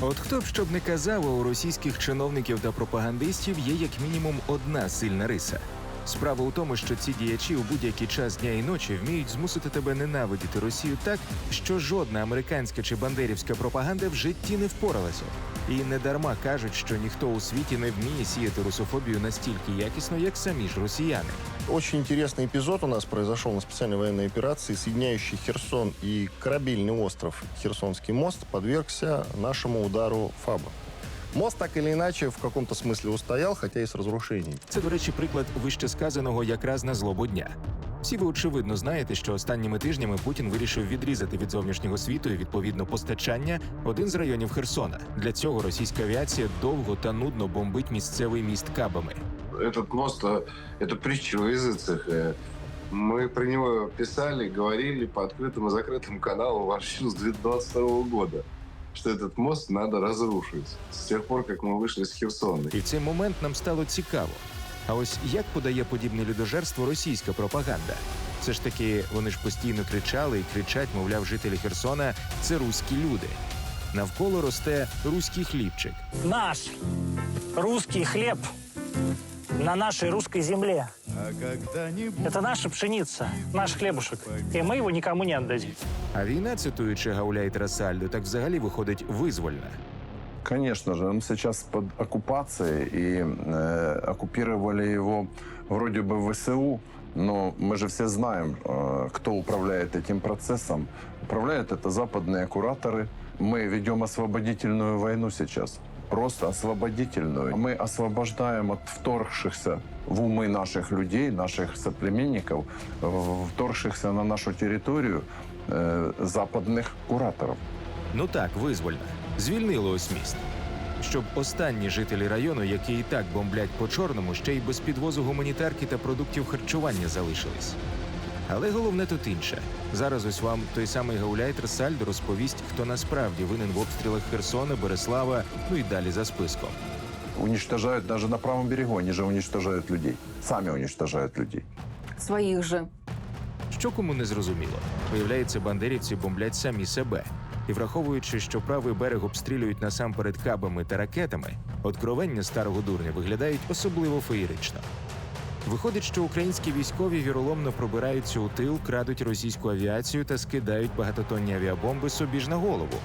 От хто б щоб не казав, у російських чиновників та пропагандистів є як мінімум одна сильна риса. Справа у тому, що ці діячі у будь-який час дня і ночі вміють змусити тебе ненавидіти Росію так, що жодна американська чи бандерівська пропаганда в житті не впоралася. І не дарма кажуть, що ніхто у світі не вміє сіяти русофобію настільки якісно, як самі ж росіяни. Очень интересный эпизод у нас произошел на специальной военной операции, соединяющий Херсон и корабельный остров Херсонский мост подвергся нашему удару ФАБа. Мост так или иначе в каком-то смысле устоял, хотя и с разрушениями. Це, до речі, приклад вище сказаного якраз на злобу дня. Всі ви очевидно знаєте, що останніми тижнями Путін вирішив відрізати від зовнішнього світу і відповідно постачання один з районів Херсона. Для цього російська авіація довго та нудно бомбить місцевий міст кабами. Этот мост, а, это притча в языцах. Э, Мы про него писали, говорили по открытым и закрытым каналам вообще с 2022 года, что этот мост надо разрушить. С тех пор, как мы вышли с Херсона. І в цей момент нам стало цікаво. А ось як подає подібне людожерство російська пропаганда? Все ж таки, вони ж постійно кричали і кричать, мовляв, жителі Херсона це руські люди. Навколо росте руський хлібчик. наш русский хлеб на нашей русской земле. Это наша пшеница, наш хлебушек. И мы его никому не отдадим. А війна, цитуючи Гауляйтера Сальдо, так взагалі виходить визвольна. Конечно же, он сейчас под оккупацией и э, оккупировали его вроде бы ВСУ, но мы же все знаем, э, кто управляет этим процессом. Управляют это западные кураторы. Мы ведем освободительную войну сейчас. Просто освободительную. Мы освобождаем от вторгшихся в умы наших людей, наших соплеменников, в- вторгшихся на нашу территорию э, западных кураторов. Ну так, визвольна. Звільнили ось міст. Щоб останні жителі району, які і так бомблять по чорному, ще й без підвозу гуманітарки та продуктів харчування залишились. Але головне тут інше. Зараз ось вам той самий гауляйтер Сальдо розповість, хто насправді винен в обстрілах Херсона, Береслава, ну і далі за списком. уничтожают даже на правом берегу, они же уничтожают людей. Сами уничтожают людей. своих же. Що кому не зрозуміло, виявляється, бандерівці бомблять самі себе. І враховуючи, що правий берег обстрілюють насамперед кабами та ракетами, откровення старого дурня виглядають особливо феєрично. Виходить, що українські військові віроломно пробираються у тил, крадуть російську авіацію та скидають багатотонні авіабомби собі ж на голову.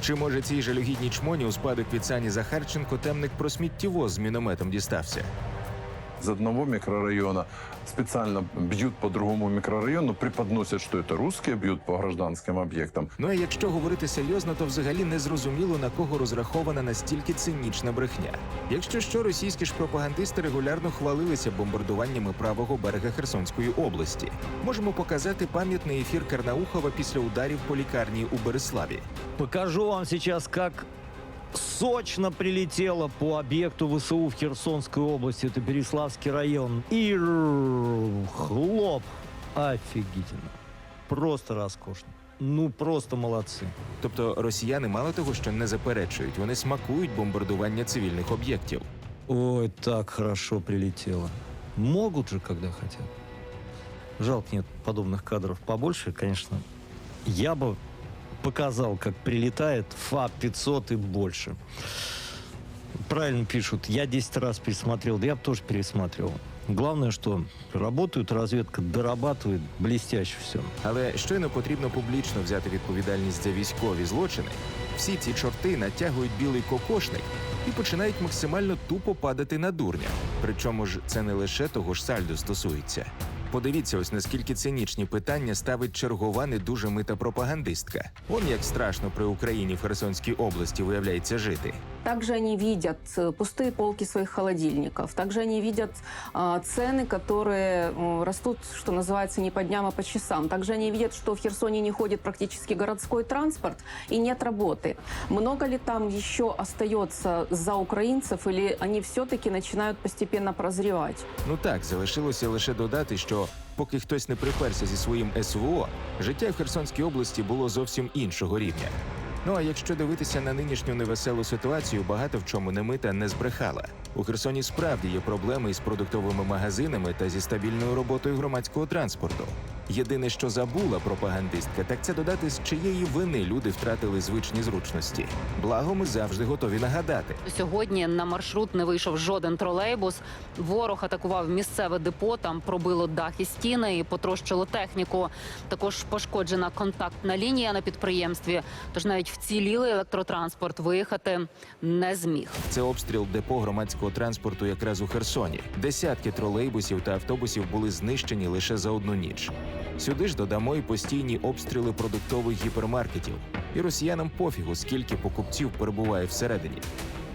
Чи може цій жалюгідній чмоні у спадок від Сані Захарченко темник про сміттєвоз з мінометом дістався? Из одного микрорайона специально бьют по другому микрорайону, преподносят, что это русские бьют по гражданским объектам. Ну а якщо говорити серйозно, то взагалі не зрозуміло на кого розрахована настільки цинічна брехня. Якщо що, російські ж пропагандисти регулярно хвалилися бомбардуваннями правого берега Херсонської області. Можемо показати пам'ятний ефір Карнаухова після ударів по лікарні у Береславі. Покажу вам сейчас, как сочно прилетело по объекту ВСУ в Херсонской области. Это Переславский район. И р- хлоп. Офигительно. Просто роскошно. Ну, просто молодцы. Тобто росіяни мало того, що не заперечують, вони смакують бомбардування цивільних об'єктів. Ой, так хорошо прилетело. Могут же, когда хотят. Жалко, нет подобных кадров побольше, конечно. Я бы показал, как прилетает ФА-500 и больше. Правильно пишут, я 10 раз пересмотрел, да я бы тоже пересматривал. Главное, что работают, разведка дорабатывает блестяще все. Але щойно потрібно публічно взяти відповідальність за військові злочини. Всі ці чорти натягують білий кокошник і починають максимально тупо падати на дурня. Причому ж це не лише того ж сальдо стосується. Подивіться, ось наскільки цинічні питання ставить чергова не дуже мита пропагандистка. Он як страшно при Україні в Херсонській області виявляється жити. Также они видят э, пустые полки своих холодильников. Также они видят а, цены, которые э, растут, что называется, не по дням, а по часам. Также они видят, что в Херсоне не ходит практически городской транспорт и нет работы. Много ли там еще остается за украинцев или они все-таки начинают постепенно прозревать? Ну так, залишилося лише додати, що поки хтось не приперся зі своїм СВО, життя в Херсонській області було зовсім іншого рівня. Ну а якщо дивитися на нинішню невеселу ситуацію, багато в чому немита не збрехала. У Херсоні справді є проблеми із продуктовими магазинами та зі стабільною роботою громадського транспорту. Єдине, що забула пропагандистка, так це додати, з чиєї вини люди втратили звичні зручності. Благо, ми завжди готові нагадати. Сьогодні на маршрут не вийшов жоден тролейбус. Ворог атакував місцеве депо. Там пробило дах і стіни і потрощило техніку. Також пошкоджена контактна лінія на підприємстві. Тож навіть вцілілий електротранспорт виїхати не зміг. Це обстріл депо громадського транспорту якраз у Херсоні. Десятки тролейбусів та автобусів були знищені лише за одну ніч. Сюди ж додамо і постійні обстріли продуктових гіпермаркетів. І росіянам пофігу, скільки покупців перебуває всередині.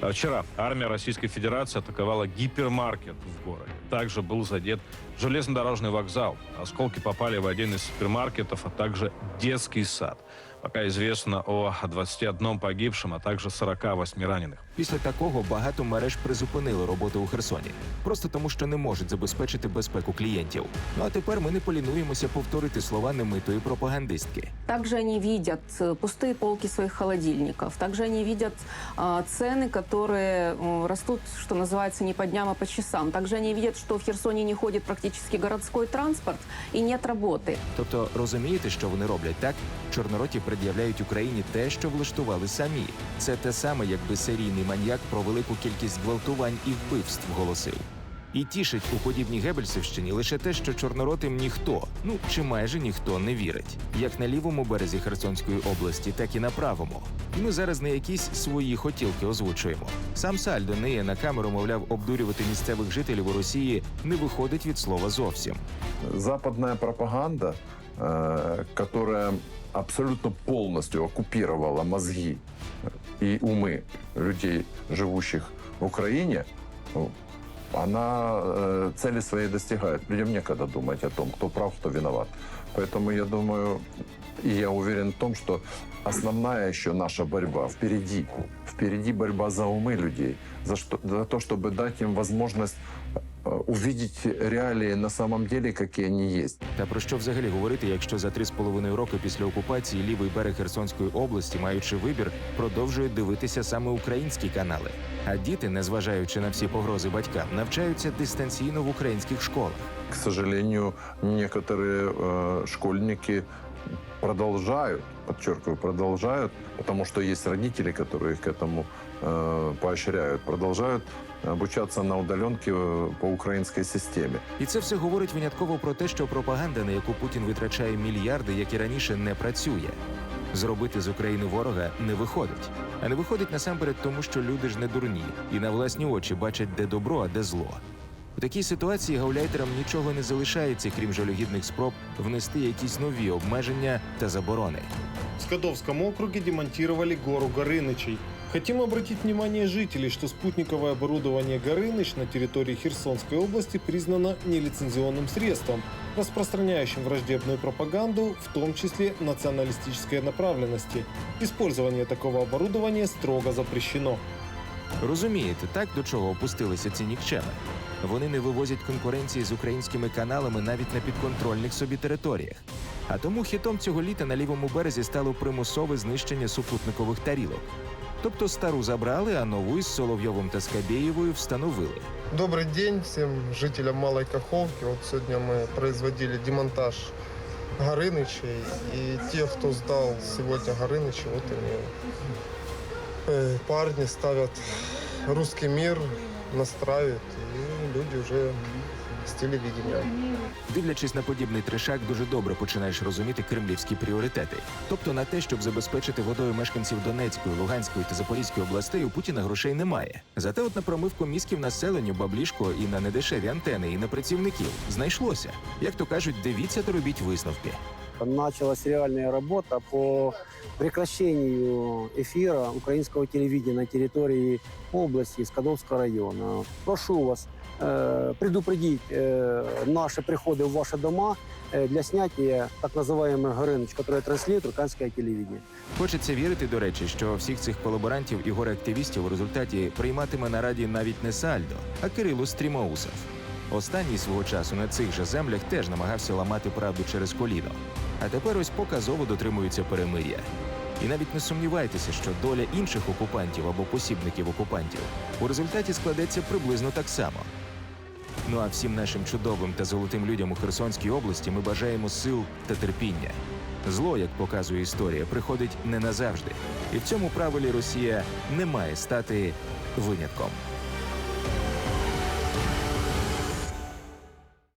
А Вчера армия Российской Федерации атаковала гипермаркет в городе. Также был задет железнодорожный вокзал. Осколки попали в один из супермаркетов, а также детский сад. Пока известно о 21 погибшем, а также 48 раненых. Після такого багато мереж призупинили роботу у Херсоні, просто тому, що не можуть забезпечити безпеку клієнтів. Ну а тепер ми не полінуємося повторити слова немитої пропагандистки. Также они видят э, пустые полки своих холодильников. Также они видят а, цены, которые э, растут, что называется, не по дням, а по часам. Также они видят, что в Херсоне не ходит практически городской транспорт и нет работы. Тобто розумієте, що вони роблять так? Чорнороті пред'являють Україні те, що влаштували самі. Це те саме, якби серійний маньяк про велику кількість гвалтувань і вбивств голосив. І тішить у подібній Гебельсівщині лише те, що чорноротим ніхто, ну чи майже ніхто не вірить, як на лівому березі Херсонської області, так і на правому. І ми зараз не якісь свої хотілки озвучуємо. Сам Сальдо ниє на камеру, мовляв, обдурювати місцевих жителів у Росії не виходить від слова зовсім. Западная пропаганда, э, которая абсолютно полностью оккупировала мозги и умы людей, живущих в Украине, ну, она э, цели своей достигает. Людям некогда думать о том, кто прав, кто виноват. Поэтому я думаю, и я уверен в том, что основная еще наша борьба впереди. Впереди борьба за умы людей, за, что, за то, чтобы дать им возможность э, увидеть реалии на самом деле, какие они есть. Та про що взагалі говорити, якщо за три з половиною роки після окупації лівий берег Херсонської області, маючи вибір, продовжує дивитися саме українські канали. А діти, незважаючи на всі погрози батькам, навчаються дистанційно в українських школах. К сожалению, некоторые э, школьники продолжают, подчеркиваю, продолжают, потому что есть родители, которые их к этому э, поощряют, продолжают обучаться на удаленке э, по украинской системе. І це все говорить винятково про те, що пропаганда, на яку Путін витрачає мільярди, як і раніше, не працює. Зробити з України ворога не виходить. А не виходить насамперед тому, що люди ж не дурні і на власні очі бачать, де добро, а де зло. У такій ситуації гауляйтерам нічого не залишається, крім жалюгідних спроб внести якісь нові обмеження та заборони. В Скадовском округе демонтировали гору Горынычей. Хотим обратить внимание жителей, что спутниковое оборудование Горыныч на территории Херсонской области признано нелицензионным средством, распространяющим враждебную пропаганду, в том числе националистической направленности. Использование такого оборудования строго запрещено. Розумієте, так до чого опустилися ці нікчеми? Вони не вивозять конкуренції з українськими каналами навіть на підконтрольних собі територіях. А тому хітом цього літа на лівому березі стало примусове знищення супутникових тарілок. Тобто стару забрали, а нову із Соловйовим та Скабєєвою встановили. Добрый день всем жителям Малой Каховки. Вот сегодня мы производили демонтаж Горынычей. И те, кто сдал сегодня Горынычи, вот они, э, парни ставят русский мир, настраивают, и люди уже с телевидения. Дивлячись на подібний трешак, дуже добре починаєш розуміти кремлівські пріоритети. Тобто на те, щоб забезпечити водою мешканців Донецької, Луганської та Запорізької областей, у Путіна грошей немає. Зате от на промивку мізків населенню, баблішко і на недешеві антени, і на працівників знайшлося. Як то кажуть, дивіться та робіть висновки началась реальная работа по прекращению эфира украинского телевидения на территории области Скадовского района. Прошу вас э, предупредить э, наши приходы в ваши дома э, для снятия так называемых горыныч, которые транслирует украинское телевидение. Хочеться вірити, до речі, що всіх цих колаборантів і горе-активістів у результаті прийматиме на раді навіть не Сальдо, а Кирило Стрімоусов. Останній свого часу на цих же землях теж намагався ламати правду через коліно. А тепер ось показово дотримуються перемир'я. І навіть не сумнівайтеся, що доля інших окупантів або посібників окупантів у результаті складеться приблизно так само. Ну а всім нашим чудовим та золотим людям у Херсонській області ми бажаємо сил та терпіння. Зло, як показує історія, приходить не назавжди, і в цьому правилі Росія не має стати винятком.